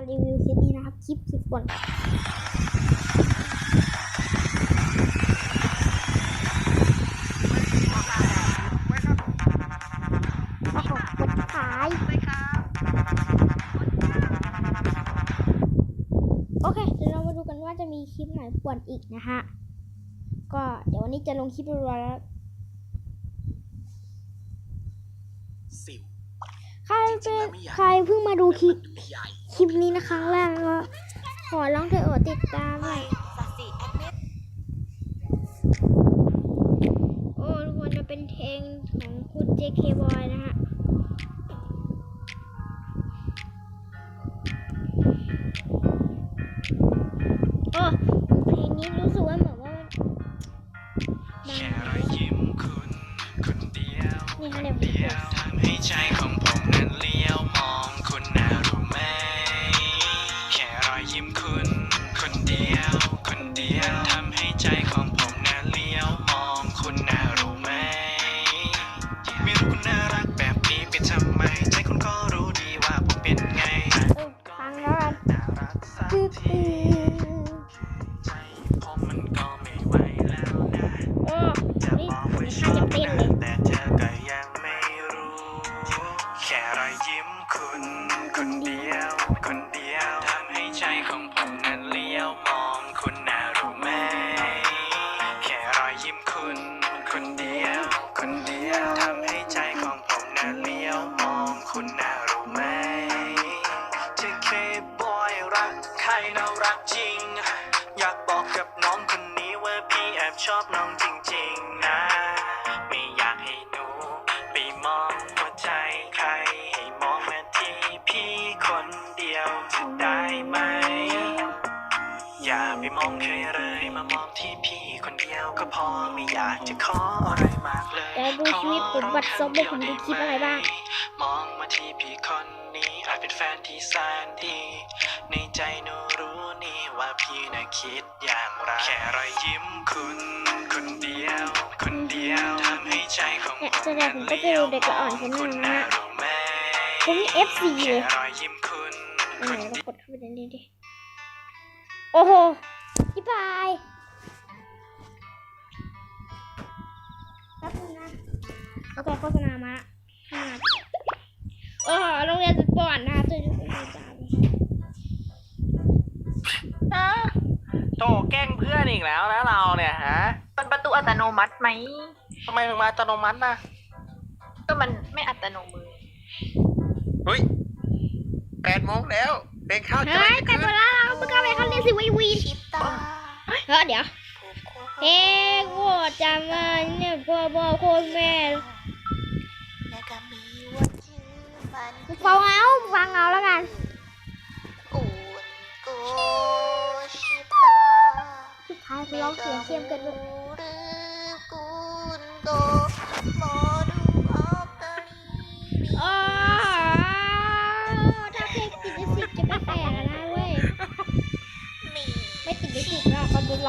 รีวิวคลิปนี้นะครับ คลิปคลิปก่อนโอ้โหกดขายโอเค เดี๋ยวเรามาดูกันว่าจะมีคลิปไหนป่วนอีกนะฮะ ก็เดี๋ยววันนี้จะลงคลิปรัวแล้ว สิว ใครเป็นใครเพิ่งมาดูคลิปใหญ่คลิปนี้นะครั้งแรกก็ขอร้องเธอโอดติดตามหน่อยสัสิแอดมิดโอ้ทุกคนจะเป็นเพลงของคุณ JK Boy นี่เขาเรียกเดียวทำให้ใจของผมนั้นเลี้ยวมองคุณน่ารู้ไหม แค่รอยยิ้มคุณ คนเดียว คนเดียว อยยิ้มคุณคนเดียว คนเดียวทำให้ใจของผมนั้นเลี้ยวมองคุณน่ารู้ไหม แค่รอยยิ้มคุณคนเดียว คนเดียวทำให้ใจของผมนั้นเลี้ยวมองคุณน่ารู้ไหมที่เคบอยรักใครน่ารักจริง อยากบอกกับน้องคนนี้ว่าพี่แอบชอบน้องจริง อย่าไปมองใครเลยมามองที่พี่คนเดียวก็พอไม่อยากจะขออะไรมากเลยเดี๋ยวดูชีวิตผมบัตรซบบอกผมดูคลิปอะไรบ้าง มองมาที่พี่คนนี้อาจเป็นแฟนที่แสนดี ในใจหนูรู้นี่ว่าพี่น่ะคิดอย่างไรแค่รอยยิ้มคุณ คนเดียว คนเดียวทำให้ใจของเนี่ยผมแสดงผมก็จะดูเด็กละอ่อนคนคุนึณงนะน่าฮะรู้ไหมผม FC แค่เลยรอยยิ้มคุณอันคไหนนเราเดียวกดเข้าไปในนี้ดิ โอ้โหพี่บายแป๊บนึงนะโอเคโฆษณามาห้าโอ้โหโรงเรียนสปอร์ตนะคะตัวอยู่ตรงนี้จ้านะโถแกล้งเพื่อนอีกแล้วนะเราเนี่ยฮะมันประตูอัตโนมัติไหม ทำไมถึงมาอัตโนมัตินะก็มันไม่อัตโนมือ เฮ้ยแปดโมงแล้ว เด็กข้าวจะเฮ้ยแต่เวลาเราเพิ่งเข้าไปเขาเรียนสิวีวีชิตาเฮ้ยเดี๋ยวเฮ้ยโคตรจำมาเนี่ยพ่อพ่อโคตรแม่แล้วก็มีว่าชื่อมันฟังเอาฟังเอาแล้วกันอุ่นโกชิตาสุดท้ายคือร้องเสียงเสียมเกินไป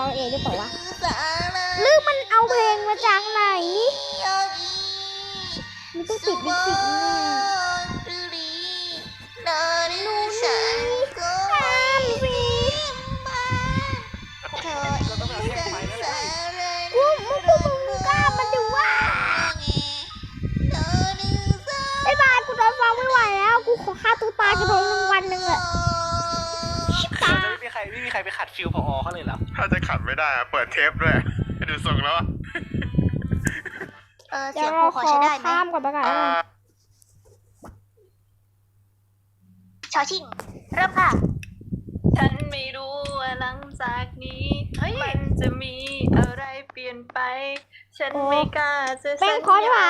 เราเองหรือเปล่าวะสาระหรือมันเอาเพลงมาจากไหนยอดีมันต้องติดลิขสิทธิ์แน่นู ไม่มีใครไปขัดฟิลพอเขาเลยเหรอถ้าจะขัดไม่ได้อะเปิดเทปด้วยดูทรงแล้วอะเออเดี๋เสียยวงเราครูขขออใช้ได้ไหมข้ามก่อนประกาศอ่าชอชิงเริ่มค่ะ ฉันไม่รู้ว่าหลังจากนี้มันจะมีอะไรเปลี่ยนไป ฉันไม่กล้าจะแป้สังญขอใช่ไหมญา